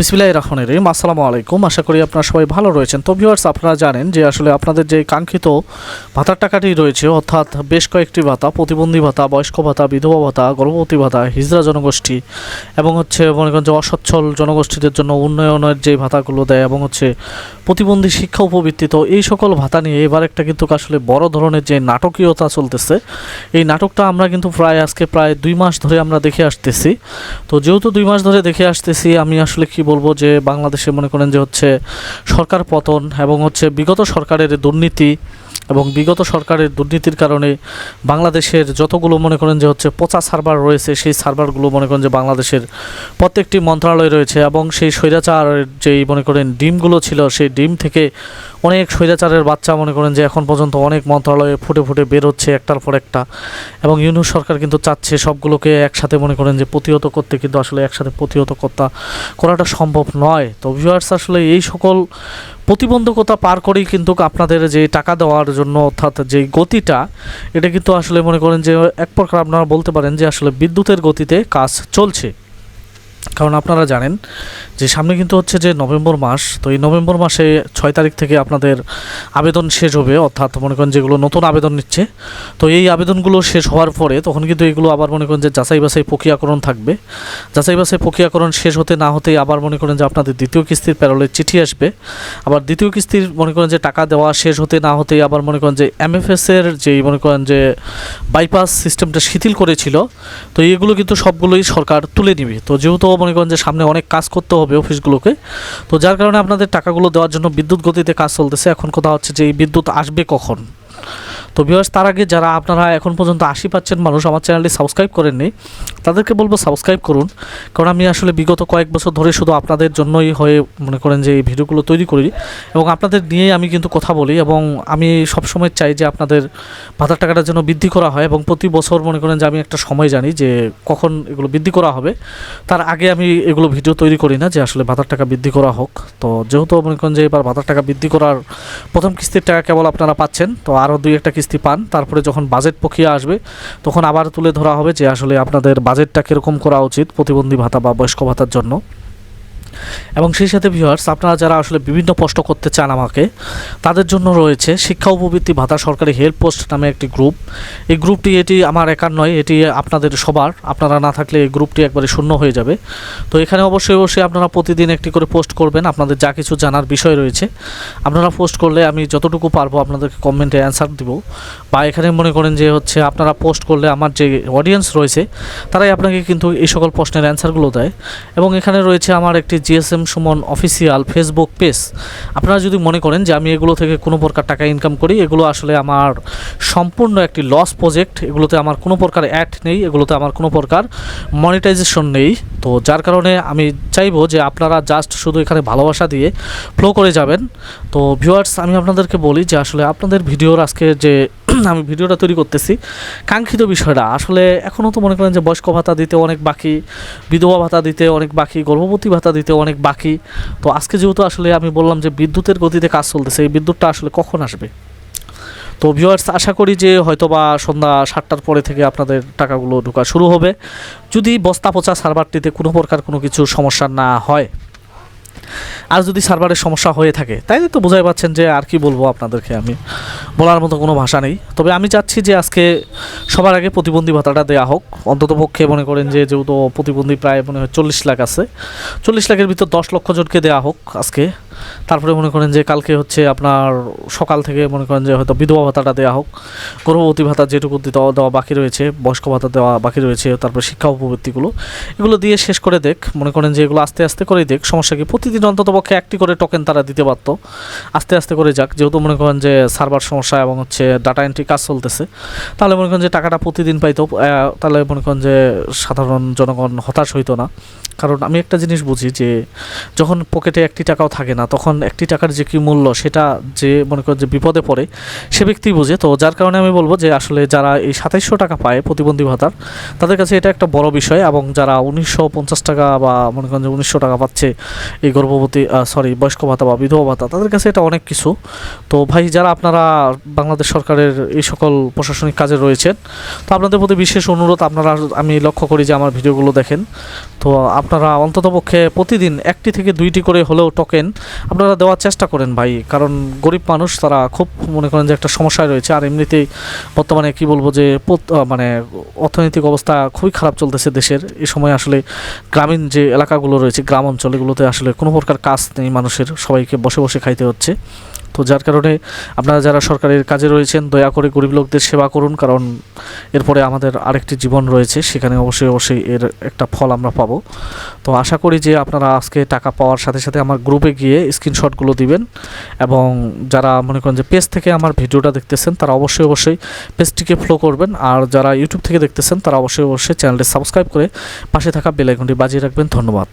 বিসমিল্লাহ রহমানির রহিম। আসসালামু আলাইকুম। আশা করি আপনারা সবাই ভালো রয়েছেন। তো ভিউয়ার্স আপনারা জানেন যে আসলে আপনাদের যে কাঙ্ক্ষিত ভাতার টাকাটি রয়েছে, অর্থাৎ বেশ কয়েকটি ভাতা, প্রতিবন্ধী ভাতা, বয়স্ক ভাতা, বিধবা ভাতা, গর্ভবতী ভাতা, হিজড়া জনগোষ্ঠী এবং হচ্ছে মনে করেন যে অসচ্ছল জনগোষ্ঠীদের জন্য উন্নয়নের যে ভাতাগুলো দেয় এবং হচ্ছে প্রতিবন্ধী শিক্ষা উপবৃত্তিত এই সকল ভাতা নিয়ে এবার একটা কিন্তু আসলে বড় ধরনের যে নাটকীয়তা চলতেছে। এই নাটকটা আমরা কিন্তু প্রায় আজকে প্রায় দুই মাস ধরে আমরা দেখে আসতেছি। তো যেহেতু দুই মাস ধরে দেখে আসতেছি, আমি আসলে কি বলব যে বাংলাদেশে মনে করেন যে হচ্ছে সরকার পতন এবং হচ্ছে বিগত সরকারের দুর্নীতি এবং বিগত সরকারের দুর্নীতির কারণে বাংলাদেশের যতগুলো মনে করেন যে হচ্ছে পচা সার্ভার রয়েছে, সেই সার্ভারগুলো মনে করেন যে বাংলাদেশের প্রত্যেকটি মন্ত্রণালয় রয়েছে এবং সেই স্বৈরাচার যেই মনে করেন ডিমগুলো ছিল, সেই ডিম থেকে অনেক স্বৈরাচারের বাচ্চা মনে করেন যে এখন পর্যন্ত অনেক মন্ত্রণালয়ে ফুটে ফুটে বের হচ্ছে একটার পর একটা এবং ইউনুস সরকার কিন্তু চাচ্ছে সবগুলোকে একসাথে মনে করেন যে প্রতিহত করতে কিন্তু আসলে একসাথে প্রতিহত করতে করাটা সম্ভব নয়। তো ভিউয়ার্স আসলে এই সকল প্রতিবন্ধকতা পার করেই কিন্তু আপনাদের যে টাকা দেওয়ার জন্য অর্থাৎ যে গতিটা, এটা কিন্তু আসলে মনে করেন যে এক প্রকার আপনারা বলতে পারেন যে আসলে বিদ্যুতের গতিতে কাজ চলছে। কারণ আপনারা জানেন যে সামনে কিন্তু হচ্ছে যে নভেম্বর মাস, তো এই নভেম্বর মাসে ছয় তারিখ থেকে আপনাদের আবেদন শেষ হবে, অর্থাৎ মনে করেন যেগুলো নতুন আবেদন নিচ্ছে। তো এই আবেদনগুলো শেষ হওয়ার পরে তখন কিন্তু এগুলো আবার মনে করেন যে যাচাই বাছাই প্রক্রিয়াকরণ থাকবে। যাচাই বাছাই প্রক্রিয়াকরণ শেষ হতে না হতেই আবার মনে করেন যে আপনাদের দ্বিতীয় কিস্তির প্যারোলের চিঠি আসবে। আবার দ্বিতীয় কিস্তির মনে করেন যে টাকা দেওয়া শেষ হতে না হতেই আবার মনে করেন যে এমএফএস এর যেই মনে করেন যে বাইপাস সিস্টেমটা শিথিল করেছিল, তো এগুলো কিন্তু সবগুলোই সরকার তুলে নিবে। তো যেহেতু মনে করেন যে সামনে অনেক কাজ করতে হবে অফিসগুলোকে। তো যার কারণে আপনাদের টাকাগুলো দেওয়ার জন্য বিদ্যুৎ গতিতে কাজ চলতেছে। এখন কথা হচ্ছে যে এই বিদ্যুৎ আসবে কখন? তো বিয়ার্স তার আগে যারা আপনারা এখন পর্যন্ত আশি পাচ্ছেন মানুষ, আমার চ্যানেলটি সাবস্ক্রাইব করেননি তাদেরকে বলব সাবস্ক্রাইব করুন। কারণ আমি আসলে বিগত কয়েক বছর ধরে শুধু আপনাদের জন্যই হয়ে মনে করেন যে এই ভিডিওগুলো তৈরি করি এবং আপনাদের নিয়েই আমি কিন্তু কথা বলি এবং আমি সবসময় চাই যে আপনাদের ভাতার টাকাটা যেন বৃদ্ধি করা হয় এবং প্রতি বছর মনে করেন যে আমি একটা সময় জানি যে কখন এগুলো বৃদ্ধি করা হবে। তার আগে আমি এগুলো ভিডিও তৈরি করি না যে আসলে ভাতার টাকা বৃদ্ধি করা হোক। তো যেহেতু মনে করেন যে এবার ভাতার টাকা বৃদ্ধি করার প্রথম কিস্তির টাকা কেবল আপনারা পাচ্ছেন, তো আরও দুই একটা কিস্তি পান, তারপরে যখন বাজেট প্রক্রিয়া আসবে, তখন আবার তুলে ধরা হবে যে আসলে আপনাদের বাজেটটা কীরকম করা উচিত প্রতিবন্ধী ভাতা বা বয়স্ক ভাতার জন্য। এবং সেই সাথে ভিউয়ার্স আপনারা যারা আসলে বিভিন্ন প্রশ্ন করতে চান আমাকে, তাদের জন্য রয়েছে শিক্ষা উপবৃত্তি ভাতা সরকারি হেল্প পোস্ট নামে একটি গ্রুপ এই গ্রুপটি এটি আমার একার নয়, এটি আপনাদের সবার। আপনারা না থাকলে এই গ্রুপটি একবারে শূন্য হয়ে যাবে। তো এখানে অবশ্যই অবশ্যই আপনারা প্রতিদিন একটি করে পোস্ট করবেন, আপনাদের যা কিছু জানার বিষয় রয়েছে। আপনারা পোস্ট করলে আমি যতটুকু পারব আপনাদেরকে কমেন্টে অ্যান্সার দিব। বা এখানে মনে করেন যে হচ্ছে, আপনারা পোস্ট করলে আমার যে অডিয়েন্স রয়েছে, তারাই আপনাকে কিন্তু এই সকল প্রশ্নের অ্যান্সারগুলো দেয়। এবং এখানে রয়েছে আমার একটি GSM Suman official Facebook page. আপনারা যদি মনে করেন যে আমি এগুলো থেকে কোনো প্রকার টাকা ইনকাম করি, এগুলো আসলে আমার সম্পূর্ণ একটি লস প্রজেক্ট এগুলোতে আমার কোনো প্রকার অ্যাড নেই, এগুলোতে আমার কোনো প্রকার মনিটাইজেশন নেই। তো যার কারণে আমি চাইব যে আপনারা জাস্ট শুধু এখানে ভালোবাসা দিয়ে ফ্লো করে যাবেন। তো ভিউয়ার্স আমি আপনাদেরকে বলি যে আসলে আপনাদের ভিডিওর আজকে যে আমি ভিডিওটা তৈরি করতেছি। কাঙ্ক্ষিত বিষয়টা, আসলে এখনও তো মনে করেন যে বয়স্ক ভাতা দিতে অনেক বাকি, বিধবা ভাতা দিতে অনেক বাকি, গর্ভবতী ভাতা দিতে অনেক বাকি। তো আজকে যেহেতু আসলে আমি বললাম যে বিদ্যুতের গতিতে কাজ চলতেছে, এই বিদ্যুৎটা আসলে কখন আসবে? তো ভিউয়ার্স আশা করি যে হয়তো বা সন্ধ্যা সাতটার পরে থেকে আপনাদের টাকাগুলো ঢোকা শুরু হবে। যদি বস্তা পচা সার্ভারটিতে কোনো প্রকার কোনো কিছু সমস্যা না হয়, আর যদি সার্ভারের সমস্যা হয়ে থাকে তাই তো বোঝাই পাচ্ছেন যে আর কি বলব আপনাদেরকে আমি। বলার মতো কোনো ভাষা নেই। তবে আমি চাচ্ছি যে আজকে সবার আগে প্রতিবন্ধী ভাতাটা দেওয়া হোক। অন্তত পক্ষে মনে করেন যে যেহেতু প্রতিবন্ধী প্রায় মনে হয় চল্লিশ লাখ আছে। চল্লিশ লাখের ভিতর দশ লক্ষ জনকে দেওয়া হোক আজকে। তারপরে মনে করেন যে কালকে হচ্ছে আপনার সকাল থেকে মনে করেন যে হয়তো বিধবা ভাতাটা দেওয়া হোক, গর্ভবতী ভাতা যেটুকু দেওয়া দেওয়া বাকি রয়েছে, বয়স্ক ভাতা দেওয়া বাকি রয়েছে, তারপরে শিক্ষা উপবৃত্তিগুলো, এগুলো দিয়ে শেষ করে দেখ, মনে করেন যে এগুলো আস্তে আস্তে করেই দেখ, সমস্যা কি? প্রতিদিন অন্তত পক্ষে একটি করে টোকেন তারা দিতে পারত আস্তে আস্তে করে যাক, যেহেতু মনে করেন যে সার্ভার সমস্যা এবং হচ্ছে ডাটা এন্ট্রি কাজ চলতেছে, তাহলে মনে করেন যে টাকাটা প্রতিদিন পাইতো তাহলে মনে করেন যে সাধারণ জনগণ হতাশ হইতো না। কারণ আমি একটা জিনিস বুঝি যে যখন পকেটে একটি টাকাও থাকে না তখন একটি টাকার যে কি মূল্য, সেটা যে মনে করেন যে বিপদে পড়ে, সে ব্যক্তি বুঝে। তো যার কারণে আমি বলব যে আসলে যারা এই সাতাইশশো টাকা পায় প্রতিবন্ধী ভাতার, তাদের কাছে এটা একটা বড় বিষয় এবং যারা উনিশশো পঞ্চাশ টাকা বা মনে করেন যে উনিশশো টাকা পাচ্ছে এই গর্ভবতী সরি বয়স্ক ভাতা বা বিধবা ভাতা, তাদের কাছে এটা অনেক কিছু। তো ভাই, যারা আপনারা বাংলাদেশ সরকারের এই সকল প্রশাসনিক কাজে রয়েছেন, তো আপনাদের প্রতি বিশেষ অনুরোধ, আপনারা, আমি লক্ষ্য করি যে আমার ভিডিওগুলো দেখেন। তো আপনারা অন্ততপক্ষে প্রতিদিন একটি থেকে দুইটি করে হলেও টোকেন আপনারা দেওয়ার চেষ্টা করেন ভাই, কারণ গরিব মানুষ, তারা খুব মনে করেন যে একটা সমস্যায় রয়েছে। আর এমনিতেই বর্তমানে কি বলব যে মানে অর্থনৈতিক অবস্থা খুবই খারাপ চলতেছে দেশের। এ সময় আসলে গ্রামীণ যে এলাকাগুলো রয়েছে, গ্রাম অঞ্চল, এগুলোতে আসলে কোনো প্রকার কাজ নেই মানুষের। সবাইকে বসে বসে খাইতে হচ্ছে। তো যার কারণে আপনারা যারা সরকারের কাজে রয়েছেন, দয়া করে গরিব লোকদের সেবা করুন, কারণ এরপরে আমাদের আরেকটি জীবন রয়েছে, সেখানে অবশ্যই অবশ্যই এর একটা ফল আমরা পাবো। তো আশা করি যে আপনারা আজকে টাকা পাওয়ার সাথে সাথে আমার গ্রুপে গিয়ে স্ক্রিনশটগুলো দিবেন এবং যারা মনে করেন যে পেজ থেকে আমার ভিডিওটা দেখতেছেন, তারা অবশ্যই অবশ্যই পেজটিকে ফলো করবেন। আর যারা ইউটিউব থেকে দেখতেছেন, তারা অবশ্যই অবশ্যই চ্যানেলটি সাবস্ক্রাইব করে পাশে থাকা বেল আইকনটি বাজিয়ে রাখবেন। ধন্যবাদ।